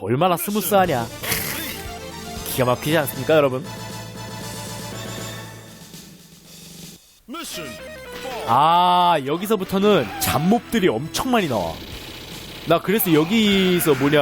얼마나 스무스하냐. 기가 막히지 않습니까, 여러분? 아, 여기서부터는 잡몹들이 엄청 많이 나와. 나 그래서 여기서 뭐냐.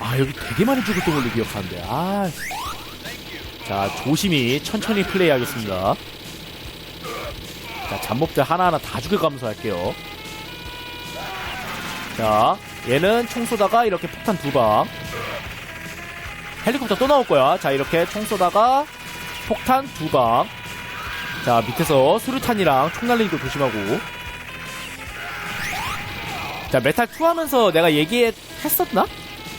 아, 여기 되게 많이 죽었던 걸로 기억하는데. 아. 자, 조심히 천천히 플레이 하겠습니다. 자, 잡몹들 하나하나 다 죽여 가면서 할게요. 자, 얘는 총 쏘다가 이렇게 폭탄 두 방. 헬리콥터 또 나올 거야. 자, 이렇게 총 쏘다가 폭탄 두 방. 자, 밑에서 수류탄이랑 총 날리는 거 조심하고. 자, 메탈 2 하면서 내가 얘기했었나?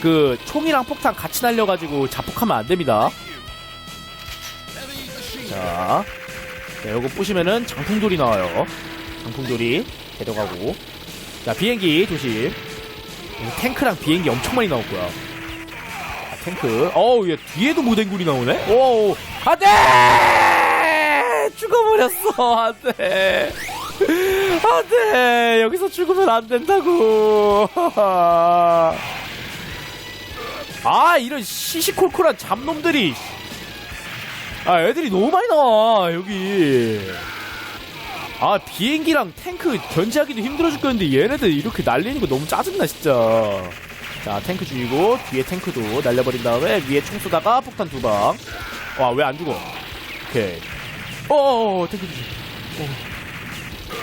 그, 총이랑 폭탄 같이 날려가지고 자폭하면 안 됩니다. 자, 자, 요거 부시면은 장풍돌이 나와요. 장풍돌이 데려가고. 자, 비행기 조심. 탱크랑 비행기 엄청 많이 거야. 자, 탱크. 어우, 얘 뒤에도 무댕굴이 나오네? 오, 안 돼! 죽어버렸어. 안 돼. 안 돼. 여기서 죽으면 안 된다고. 아, 이런 시시콜콜한 잡놈들이. 아, 애들이 너무 많이 나와, 여기. 아, 비행기랑 탱크 견제하기도 힘들어 죽겠는데 얘네들 이렇게 날리는 거 너무 짜증나, 진짜. 자, 탱크 죽이고, 뒤에 탱크도 날려버린 다음에 위에 총 쏘다가 폭탄 두 방. 와, 왜 안 죽어? 오케이. 어어어, 탱크 조심.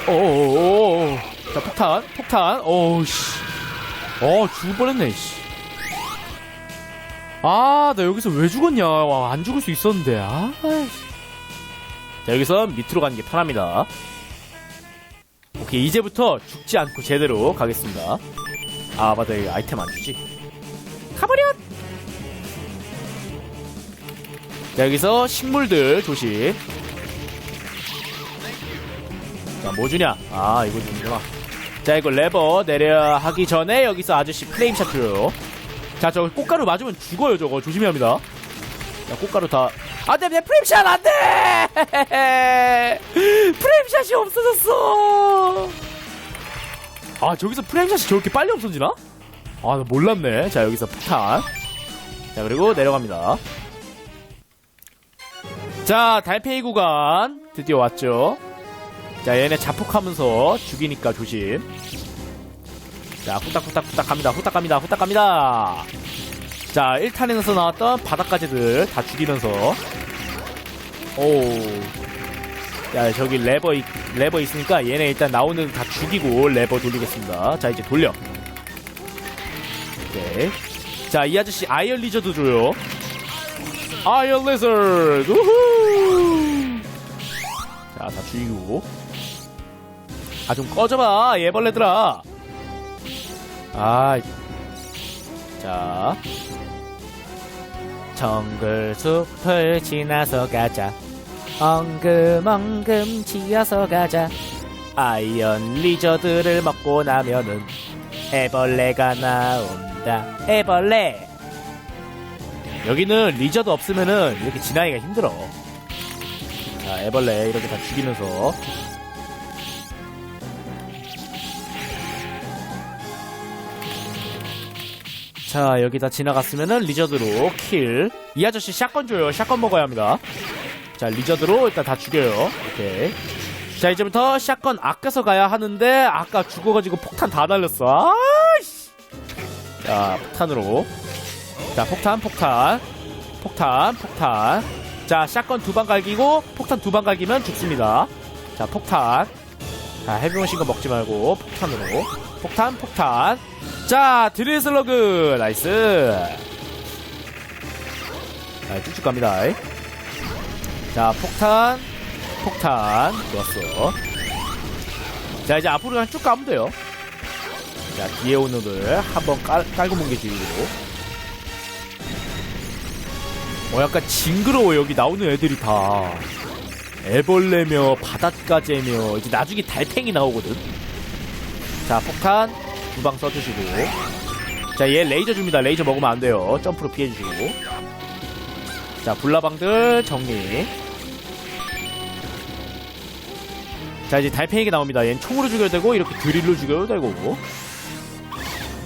어. 어어어어. 자, 폭탄, 폭탄. 어우, 씨. 어, 죽을 뻔했네, 씨. 아, 나 여기서 왜 죽었냐. 와, 안 죽을 수 있었는데. 아, 씨. 자, 여기서 밑으로 가는 게 편합니다. 오케이, 이제부터 죽지 않고 제대로 가겠습니다. 아, 맞다. 여기 아이템 안 주지. 가버려! 자, 여기서 식물들 조심. 자, 뭐 주냐? 아, 이거 주는구나. 자, 이거 레버 내려 하기 전에 여기서 아저씨 플레임샷 줘요. 자, 저 꽃가루 맞으면 죽어요, 저거. 조심해야 합니다. 자, 꽃가루 다. 안 돼, 내 프레임샷 안 돼! 프레임샷이 없어졌어! 아, 저기서 프레임샷이 저렇게 빨리 없어지나? 아, 나 몰랐네. 자, 여기서 폭탄. 자, 그리고 내려갑니다. 자, 달팽이 구간. 드디어 왔죠. 자, 얘네 자폭하면서 죽이니까 조심. 자, 후딱후딱후딱 갑니다. 후딱 갑니다. 후딱 갑니다. 자, 1탄에서 나왔던 바닥가지들 다 죽이면서. 오. 야, 저기 레버, 있- 레버 있으니까 얘네 일단 나오는 다 죽이고 레버 돌리겠습니다. 자, 이제 돌려. 오케이. 자, 이 아저씨 아이언 리저드 줘요. 아이언 리저드! 우후! 자, 다 죽이고. 아, 좀 꺼져봐, 얘벌레들아. 아, 자. 정글 숲을 지나서 가자. 엉금엉금 치어서 가자. 아이언 리저드를 먹고 나면은 애벌레가 나온다. 애벌레. 여기는 리저드 없으면은 이렇게 지나기가 힘들어. 자, 애벌레 이렇게 다 죽이면서 자 여기다 지나갔으면은 리저드로 킬. 이 아저씨 샷건 줘요. 샷건 먹어야 합니다. 자 리저드로 일단 다 죽여요. 오케이. 자 이제부터 샷건 아껴서 가야 하는데 아까 죽어가지고 폭탄 다 날렸어. 아이씨. 자 폭탄으로. 자 폭탄 폭탄 폭탄 폭탄. 자 샷건 두 방 갈기고 폭탄 두 방 갈기면 죽습니다. 자 폭탄. 자 헤비머신거 먹지 말고 폭탄으로. 폭탄 폭탄. 자, 드레슬러그 나이스. 자, 쭉쭉 갑니다. 자, 폭탄, 폭탄, 좋았어. 자, 이제 앞으로 그냥 쭉 가면 돼요. 자, 뒤에 오는 들 한번 깔, 깔고 뭉개주고. 어, 약간 징그러워, 여기 나오는 애들이 다. 애벌레며, 바닷가재며, 이제 나중에 달팽이 나오거든. 자, 폭탄, 두 방 써주시고. 자, 얘 레이저 줍니다. 레이저 먹으면 안 돼요. 점프로 피해주시고. 자, 불나방들 정리. 자, 이제 달팽이가 나옵니다. 얘는 총으로 죽여도 되고, 이렇게 드릴로 죽여도 되고.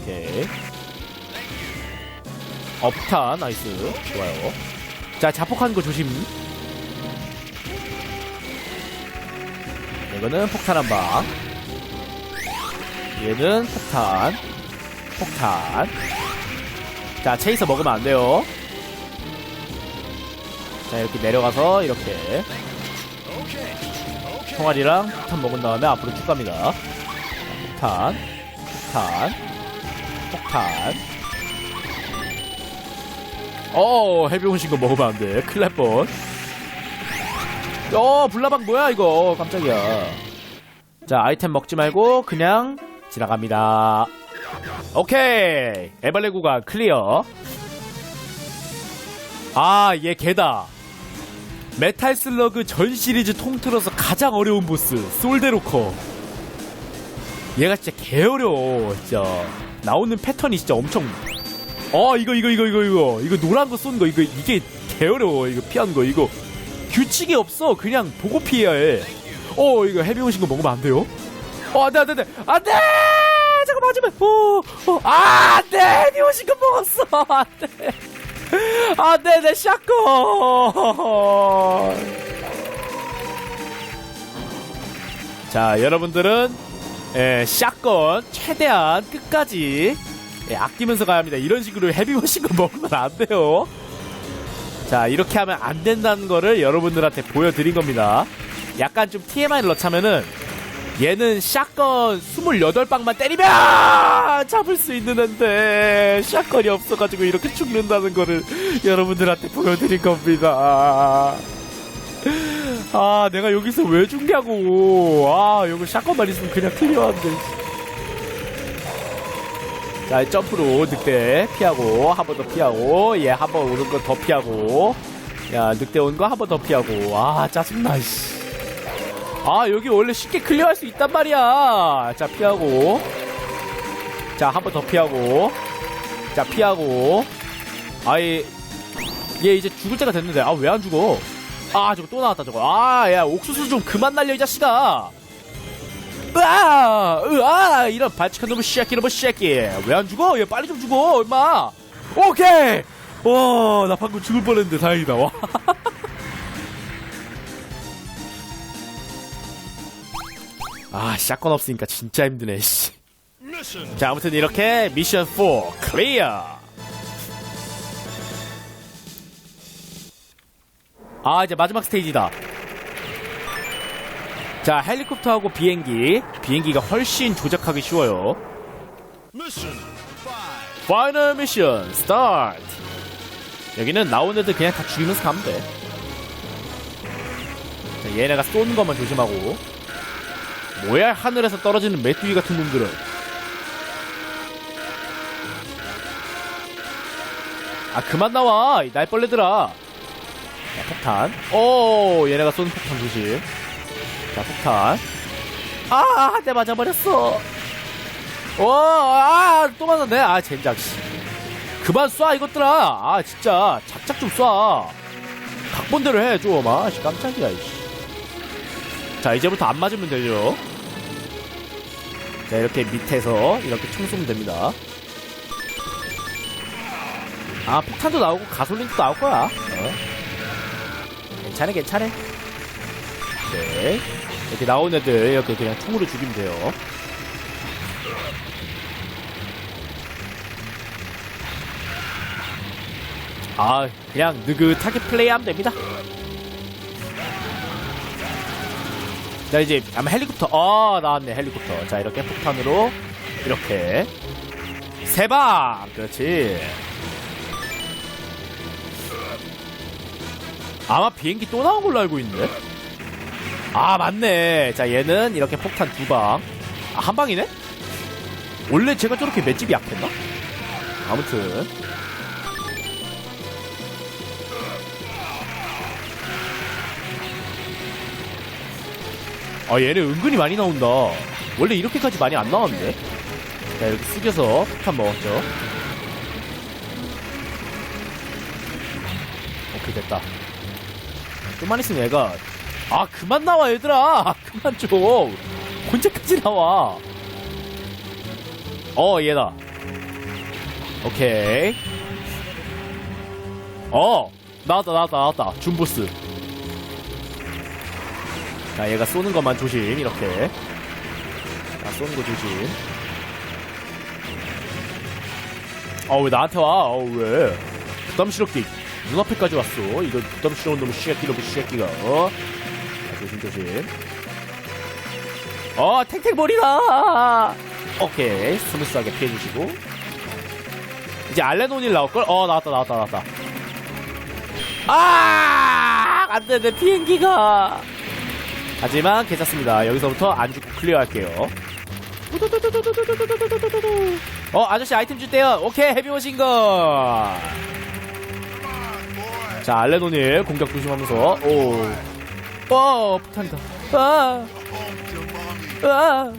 오케이. 어, 폭탄, 나이스. 좋아요. 자, 자폭하는 거 조심. 이거는 폭탄 한 방. 얘는 폭탄. 폭탄. 자, 체이서 먹으면 안 돼요. 자, 이렇게 내려가서, 이렇게. 총알이랑 폭탄 먹은 다음에 앞으로 쭉 갑니다. 폭탄. 폭탄. 폭탄. 어, 해병 신 거 먹으면 안 돼. 큰일 날 뻔. 어, 불나방 뭐야, 이거. 깜짝이야. 자, 아이템 먹지 말고, 그냥 지나갑니다. 오케이. 에발레 구간 클리어. 아, 얘 개다. 메탈 슬러그 전 시리즈 통틀어서 가장 어려운 보스, 솔데로커. 얘가 진짜 개 어려워, 진짜. 나오는 패턴이 진짜 엄청. 어, 이거, 이거, 이거, 이거, 이거. 이거 노란 거 쏜 거, 이거, 이게 개 어려워. 이거 피하는 거, 이거. 규칙이 없어. 그냥 보고 피해야 해. 어, 이거 헤비 오신 거 먹으면 안 돼요? 어, 안 돼, 안 돼, 안 돼. 안 돼! 잠깐 맞으면, 어, 어, 아, 안 돼! 거 먹었어! 안 돼! 안 돼, 내 샷건! 자, 여러분들은, 예, 샷건, 최대한 끝까지, 예, 아끼면서 가야 합니다. 이런 식으로 헤비워신 거 먹으면 안 돼요. 자, 이렇게 하면 안 된다는 거를 여러분들한테 보여드린 겁니다. 약간 좀 TMI를 넣자면은, 얘는 샷건 28방만 때리면 잡을 수 있는 앤데 샷건이 없어가지고 이렇게 죽는다는 거를 여러분들한테 보여드린 겁니다. 아 내가 여기서 왜 죽냐고 아 여기 샷건만 있으면 그냥 클리어한데 자 점프로 늑대 피하고 한 번 더 피하고 얘 한 번 오는 거 더 피하고 야 늑대 온거한 번 더 피하고 아 짜증나 씨. 아 여기 원래 쉽게 클리어할 수 있단 말이야. 자 피하고. 자 한 번 더 피하고. 자 피하고. 아이 얘 이제 죽을 때가 됐는데. 아 왜 안 죽어? 아 저거 또 나왔다 저거. 아 야 옥수수 좀 그만 날려 이 자식아. 으아 으아 이런 발칙한 놈의 새끼 놈의 새끼 왜 안 죽어? 얘 빨리 좀 죽어 임마. 오케이. 와나 방금 죽을 뻔했는데 다행이다. 와 아, 샷건 없으니까 진짜 힘드네, 씨. 자, 아무튼 이렇게 미션 4 클리어. 아, 이제 마지막 스테이지다. 자, 헬리콥터하고 비행기. 비행기가 훨씬 조작하기 쉬워요. Mission 5. 파이널 미션 스타트. 여기는 나온 애들 그냥 다 죽이면서 가면 돼. 자, 얘네가 쏘는 것만 조심하고. 뭐야 하늘에서 떨어지는 메뚜기 같은 놈들은. 아 그만 나와 이 날벌레들아. 자 폭탄. 오 얘네가 쏘는 폭탄 조심. 자 폭탄. 아한 대 맞아버렸어. 와아또 맞았네. 아 젠장 씨. 그만 쏴 이것들아. 아 진짜 작작 좀 쏴. 각본대로 해 좀. 아씨 깜짝이야. 이씨. 자 이제부터 안 맞으면 되죠. 자 이렇게 밑에서 이렇게 총 쏘면 됩니다. 아 폭탄도 나오고 가솔린도 나올 거야. 어. 괜찮아 괜찮아. 네 이렇게 나온 애들 이렇게 그냥 총으로 죽이면 돼요. 아 그냥 느긋하게 플레이하면 됩니다. 자 이제 아마 헬리콥터. 어 나왔네 헬리콥터. 자 이렇게 폭탄으로 이렇게 세방! 그렇지. 아마 비행기 또 나온 걸로 알고 있는데? 아 맞네. 자 얘는 이렇게 폭탄 두방한 아, 방이네? 원래 제가 저렇게 맷집이 약했나? 아무튼 아 얘네 은근히 많이 나온다. 원래 이렇게까지 많이 안 나왔는데? 자 이렇게 숙여서 폭탄 먹었죠. 오케이 됐다. 좀만 있으면 얘가 아 그만 나와 얘들아! 그만 좀 언제까지 나와! 어 얘다. 오케이. 어 나왔다 나왔다 나왔다. 준보스 자 얘가 쏘는 것만 조심 이렇게. 자 쏘는 거 조심. 어왜 나한테 와? 어왜? 부담스럽게 눈앞에까지 왔어. 이거 부담스러운 놈의 쥐새끼 놈의 쥐새끼가. 어? 자, 조심 조심. 어 탱탱볼이다 오케이. 스무스하게 피해주시고. 이제 알레노닐 나올걸? 어 나왔다 나왔다 나왔다. 아! 안 돼 내 비행기가 하지만 괜찮습니다 여기서부터 안 죽고 클리어할게요 어 아저씨 아이템 줄게요 오케이 헤비머신건 자 알레노닐 공격 조심하면서 오 어, 폭탄이다. 아, 아,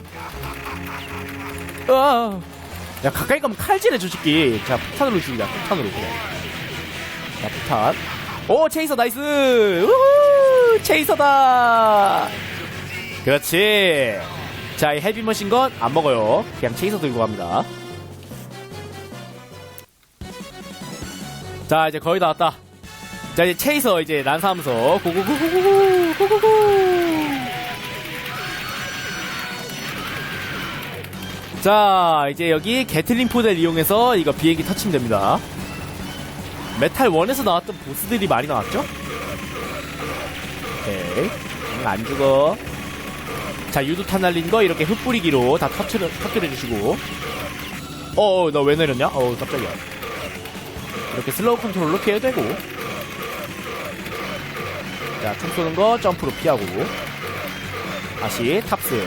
아. 야, 가까이 가면 칼질해, 저 새끼. 자, 폭탄으로 죽이자, 폭탄으로. 그래. 자, 폭탄. 오, 체이서, 나이스! 우후! 체이서다! 그렇지. 자, 이 헤비머신 건 안 먹어요. 그냥 체이서 들고 갑니다. 자, 이제 거의 다 왔다. 자 이제 체이서 이제 난사하면서 고고고고고고 고고고 자 이제 여기 게틀링 포대를 이용해서 이거 비행기 터치면 됩니다 메탈 1에서 나왔던 보스들이 많이 나왔죠? 오케이 응, 안 죽어 자 유도탄 날린 거 이렇게 흩뿌리기로 다 터트려, 터트려 주시고 어어 나왜 내렸냐? 어우 깜짝이야 이렇게 슬로우 컨트롤로 피해도 되고 자, 총 쏘는 거 점프로 피하고. 다시 탑승.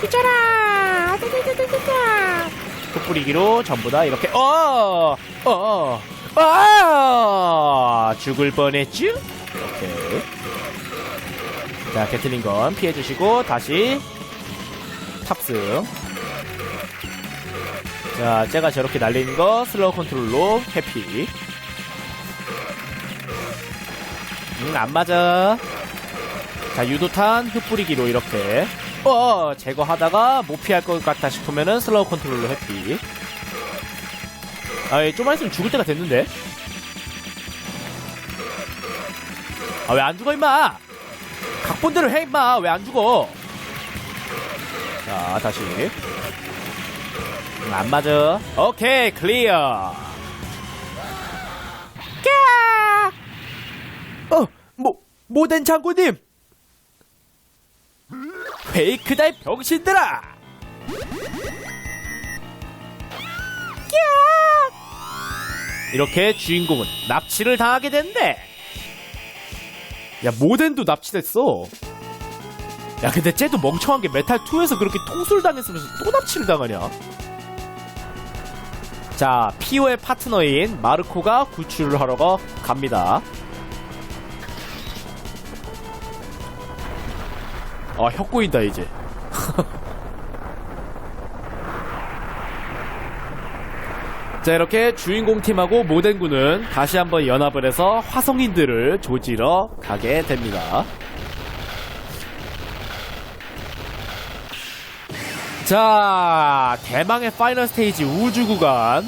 뒤져라! 풋뿌리기로 전부 다 이렇게, 어! 어! 아! 죽을 뻔했쥬? 오케이. 자, 게틀린 건 피해주시고, 다시 탑승. 자, 제가 저렇게 날리는 거 슬로우 컨트롤로 회피. 응, 안 맞아. 자, 유도탄 흩뿌리기로 이렇게. 어, 제거하다가 못 피할 것 같다 싶으면은 슬로우 컨트롤로 회피. 아, 좀만 있으면 죽을 때가 됐는데. 아, 왜 안 죽어, 임마! 각본대로 해, 임마! 왜 안 죽어? 자, 다시. 응, 안 맞아. 오케이, 클리어. 어, 모, 모덴 장군님! 페이크다, 이 병신들아! 이렇게 주인공은 납치를 당하게 된대. 야, 모덴도 납치됐어. 야, 근데 쟤도 멍청한 게 메탈 2에서 그렇게 통술 당했으면서 또 납치를 당하냐? 자, 피오의 파트너인 마르코가 구출을 하러 갑니다. 아, 혀 꼬인다, 이제. 자, 이렇게 주인공 팀하고 모덴군은 다시 한번 연합을 해서 화성인들을 조지러 가게 됩니다. 자, 대망의 파이널 스테이지 우주 구간.